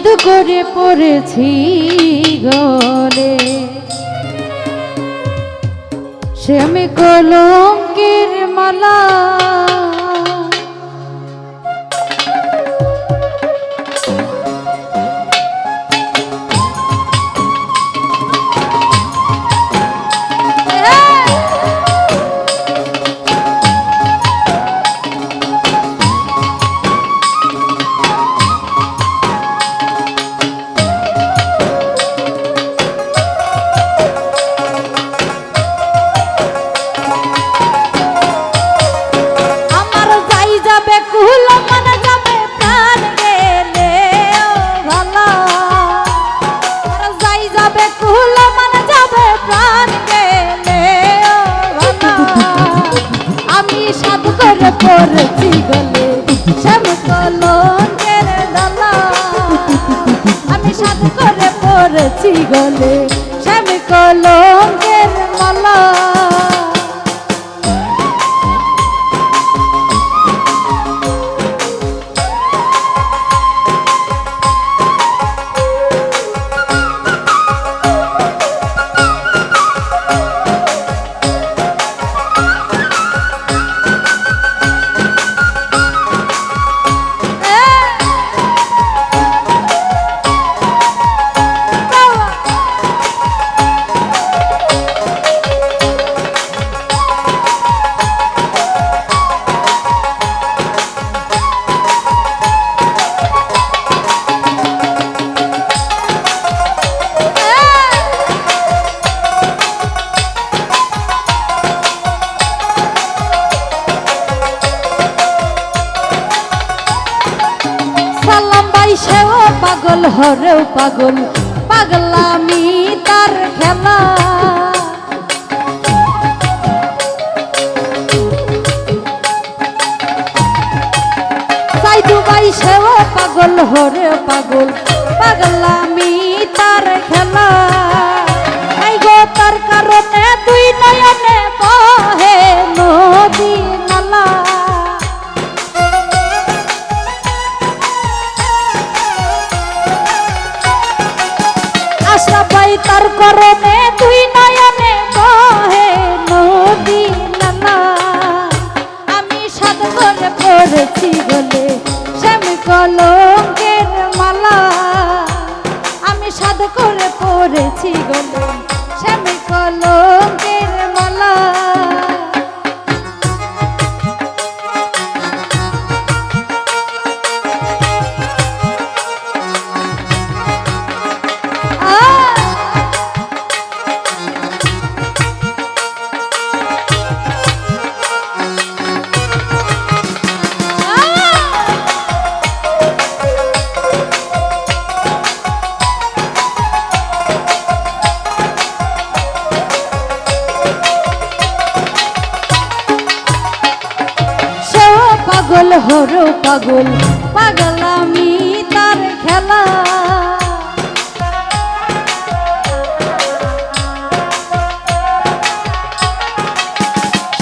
সাধু করে পড়েছি গলে। সে আমি কলঙ্কের মালা শ্যাম কলঙ্কের ডালা আমি সাধু করে পড়েছি গলে। শ্যাম কলঙ্কের মালা। পাগল হরেও পাগল পাগলামি তার খেলা। সাইদু বাই সেও পাগল হরেও পাগল পড়েছি বলে স্বামী কলঙ্কের মালা। আমি সাধ করে পড়েছি বলে স্বামী কলঙ্কের পাগল পাগল আমি তার খেলা।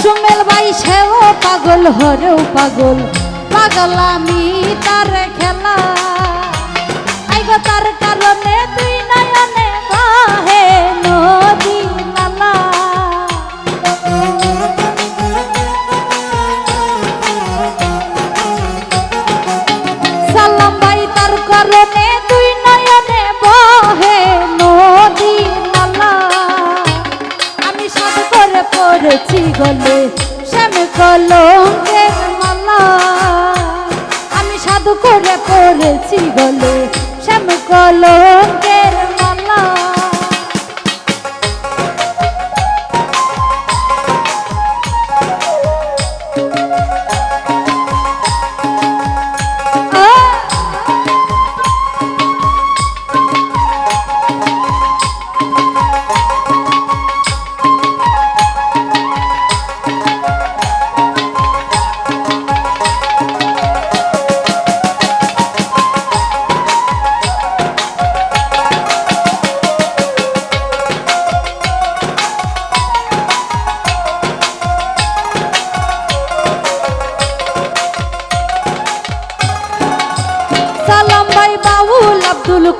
সুমেল ভাই সেও পাগল হরেও পাগল পাগল আমি তার পড়েছি গলে শ্যাম কলঙ্কের মালা। আমি সাধু করে পড়েছি গলে শ্যাম কলঙ্কের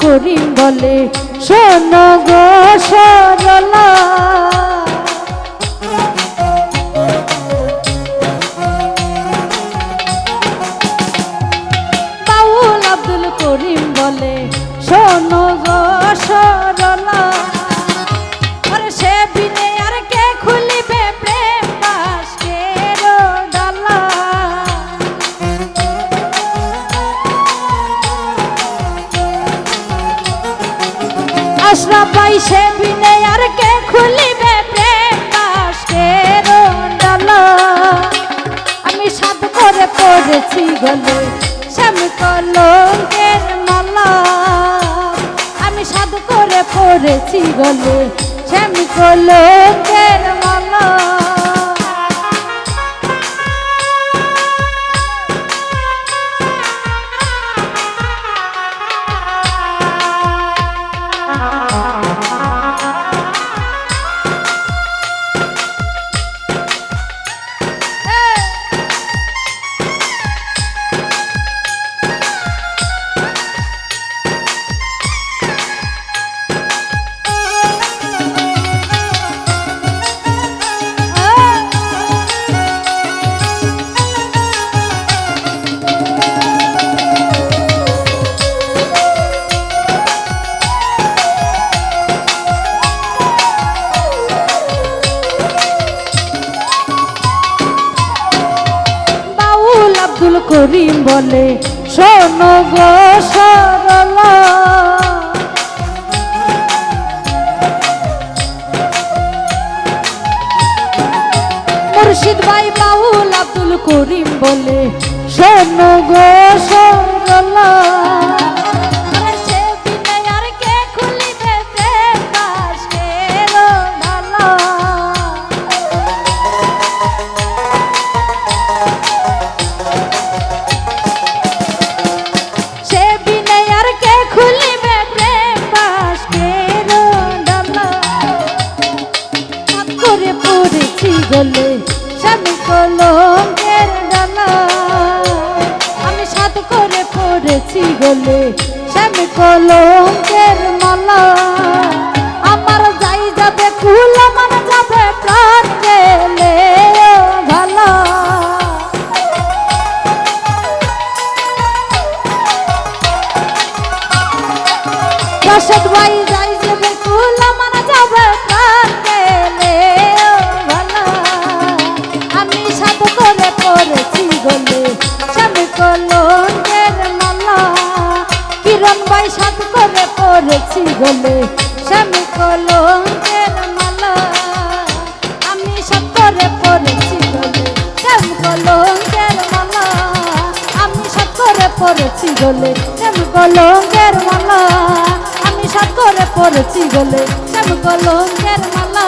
করিম বলে শোন গো সরলা। বাউল আব্দুল করিম বলে শোন গো সরলা। আশরাফ পাইছে বিনে আর কে খুলিবে প্রেম? বাসকের রন্ডল আমি সাত করে পড়েছি গলে, শ্যামি কলঙ্কের মালা। আমি সাত করে পড়েছি গলে, শ্যামি কলঙ্কের মালা। করিম বলে শোনো গো সরলা। মুর্শিদ ভাই বাউল আব্দুল করিম বলে শোনো গো সরলা। কলঙ্কের মালা। আমার যাই যাবে কুল আমার যাবে প্রাণ গেলে ভালা। রশদ ভাই যাই যাবে কুল আমার যাবে গলে স্বামী কলঙ্কের আমি সত্তরে পড়েছি গলে স্বামী কলঙ্কের মালা। আমি সত্তরে পড়েছি গলে স্বামী কলঙ্কের আমি সত্তরে পড়েছি গলে স্বামী কলঙ্কের মালা।